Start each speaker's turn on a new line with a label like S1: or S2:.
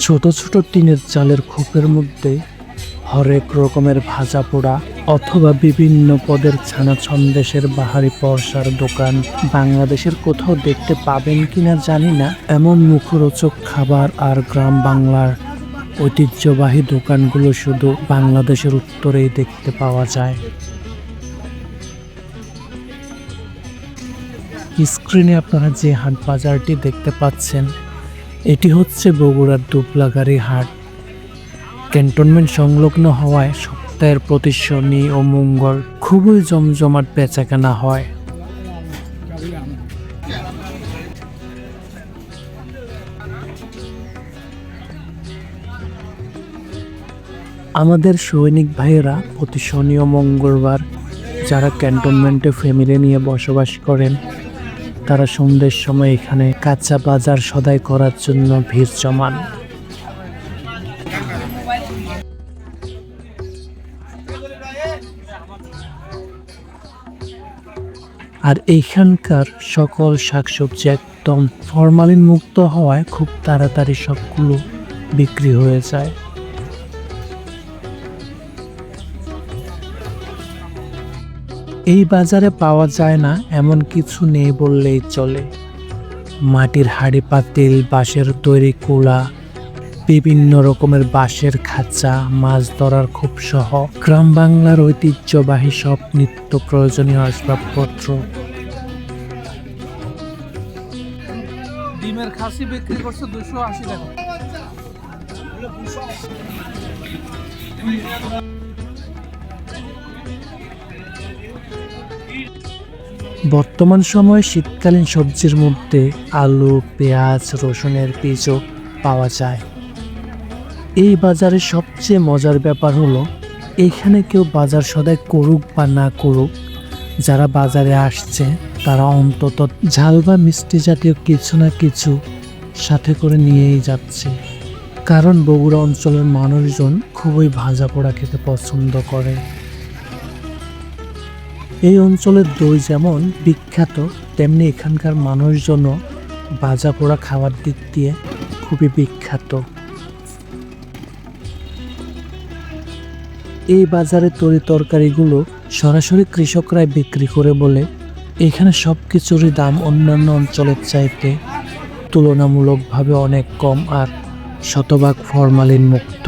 S1: ছোট ছোট টিনের চালের খোপের মধ্যে হরেক রকমের ভাজা পোড়া অথবা বিভিন্ন পদের ছানা সন্দেশের বাহারি পরসার দোকান বাংলাদেশের কোথাও দেখতে পাবেন কিনা জানি না। এমন মুখরোচক খাবার আর গ্রাম বাংলার ঐতিহ্যবাহী দোকানগুলো শুধু বাংলাদেশের উত্তরেই দেখতে পাওয়া যায়। স্ক্রিনে আপনারা যে হাট বাজারটি দেখতে পাচ্ছেন, এটি হচ্ছে বগুড়ার দুবলাগাড়ি হাট। ক্যান্টনমেন্ট সংলগ্ন হওয়ায় সপ্তাহের প্রতি শনি ও মঙ্গল খুবই জমজমাট বেচাকেনা হয়। আমাদের সৈনিক ভাইয়েরা প্রতি শনি ও মঙ্গলবার যারা ক্যান্টনমেন্টে ফ্যামিলি নিয়ে বসবাস করেন তারা সন্ধ্যের সময় এখানে কাঁচা বাজার সদাই করার জন্য ভিড় জমান। আর এইখানকার সকল শাকসবজি একদম ফরমালিন মুক্ত হওয়ায় খুব তাড়াতাড়ি সবগুলো বিক্রি হয়ে যায়। এই বাজারে পাওয়া যায় না এমন কিছু নেই বললেই চলে। মাটির হাড়ি পাতিল বাঁশের তৈরি কুলা, বিভিন্ন রকমের বাঁশের খাঁচা, মাছ ধরার খুব সহ গ্রাম বাংলার ঐতিহ্যবাহী সব নিত্য প্রয়োজনীয় আসবাবপত্র।
S2: খাসি বিক্রি করছে দুশো আশি টাকা।
S1: বর্তমান সময়ে শীতকালীন সবজির মধ্যে আলু, পেঁয়াজ, রসুনের বীজও পাওয়া যায়। এই বাজারে সবচেয়ে মজার ব্যাপার হলো, এখানে কেউ বাজার সদাই করুক বা না করুক, যারা বাজারে আসছে, তারা অন্তত ঝাল বা মিষ্টি জাতীয় কিছু না কিছু সাথে করে নিয়েই যাচ্ছে। কারণ বগুড়া অঞ্চলের মানুষজন খুবই ভাজা পোড়া খেতে পছন্দ করে। এই অঞ্চলের দই যেমন বিখ্যাত, তেমনি এখানকার মানুষজনও ভাজা পোড়া খাওয়ার দিক দিয়ে খুবই বিখ্যাত। এই বাজারে তরি তরকারিগুলো সরাসরি কৃষকরাই বিক্রি করে বলে, এখানে সব কিছুরই দাম অন্যান্য অঞ্চলের চাইতে তুলনামূলকভাবে অনেক কম আর শতভাগ ফরমালিন মুক্ত